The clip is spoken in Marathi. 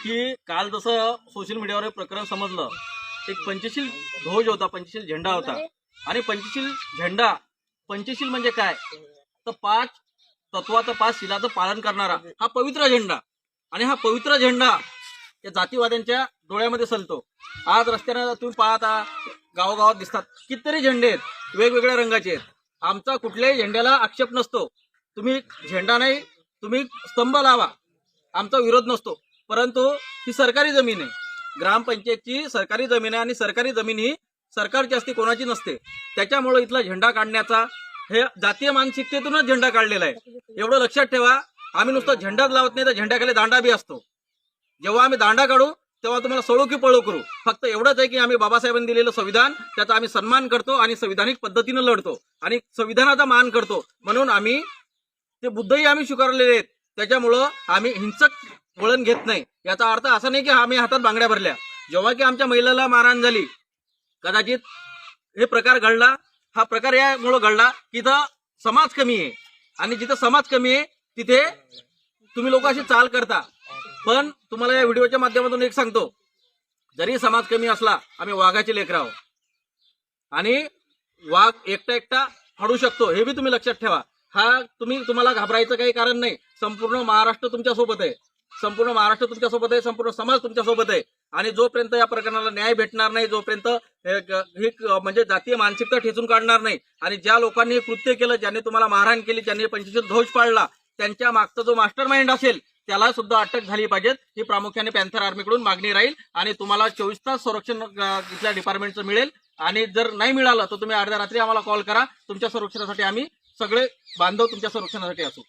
की काल जसं सोशल मीडियावर हे प्रकरण समजलं एक पंचशील ध्वज होता पंचशील झेंडा होता. आणि पंचशील झेंडा पंचशील म्हणजे काय? तर पाच तत्वाचं पाच शिलाचं पालन करणारा हा पवित्र झेंडा. आणि हा पवित्र झेंडा या जातीवाद्यांच्या डोळ्यामध्ये सलतो. आज रस्त्यानं तुम्ही पाहता गावोगावात दिसतात. कितीतरी झेंडे आहेत वेगवेगळ्या रंगाचे आहेत. आमचा कुठल्याही झेंड्याला आक्षेप नसतो. तुम्ही झेंडा नाही तुम्ही स्तंभ लावा. आमचा विरोध नसतो. परंतु ही सरकारी जमीन आहे. ग्रामपंचायतची सरकारी जमीन आहे आणि सरकारी जमीन ही सरकारची असते कोणाची नसते. त्याच्यामुळे इथला झेंडा काढण्याचा हे जातीय मानसिकतेतूनच झेंडा काढलेला आहे. एवढं लक्षात ठेवा आम्ही नुसतं झेंडाच लावत नाही तर झेंड्याखाली दांडा बी असतो. जेव्हा आम्ही दांडा काढू तेव्हा तुम्हाला सोडू की पळू करू. फक्त एवढंच आहे की आम्ही बाबासाहेबांनी दिलेलं संविधान त्याचा आम्ही सन्मान करतो आणि संविधानिक पद्धतीनं लढतो. आणि संविधानाचा मान करतो. म्हणून आम्ही ते बुद्धही आम्ही स्वीकारलेले आहेत. त्याच्यामुळं आम्ही हिंसक वळण घेत नाही. याचा अर्थ असा नाही की आम्ही हातात बांगड्या भरल्या. जेव्हा की आमच्या महिलेला मारहाण झाली कदाचित हे प्रकार घडला हा प्रकार यामुळं घडला की इथं समाज कमी आहे. आणि जिथं समाज कमी आहे तिथे तुम्ही लोक अशी चाल करता. पण तुम्हाला या व्हिडिओच्या माध्यमातून एक सांगतो. जरी समाज कमी असला आम्ही वाघाचे लेकर आहोत. आणि वाघ एकटा एकटा हडू शकतो हे बी तुम्ही लक्षात ठेवा. हा तुम्ही तुम्हाला घाबरायचं काही कारण नाही. संपूर्ण महाराष्ट्र तुमच्यासोबत आहे. संपूर्ण महाराष्ट्र तुमच्यासोबत आहे संपूर्ण समाज तुमच्यासोबत आहे. आणि जोपर्यंत या प्रकरणाला न्याय भेटणार नाही जोपर्यंत ही म्हणजे जातीय मानसिकता ठेचून काढणार नाही आणि ज्या लोकांनी हे कृत्य केलं ज्यांनी तुम्हाला मारहाण केली ज्यांनी पंचवीस ध्वज पाळला त्यांच्या मागचा जो मास्टर माइंड असेल त्याला सुद्धा अटक झाली पाहिजेत. ही प्रामुख्याने पॅन्थर आर्मीकडून मागणी राहील आणि तुम्हाला चोवीस तास संरक्षण इथल्या डिपार्टमेंटचं मिळेल. आणि जर नाही मिळालं तर तुम्ही अर्ध्या रात्री आम्हाला कॉल करा. तुमच्या संरक्षणासाठी आम्ही सगळे बांधव तुमच्या संरक्षणासाठी असू.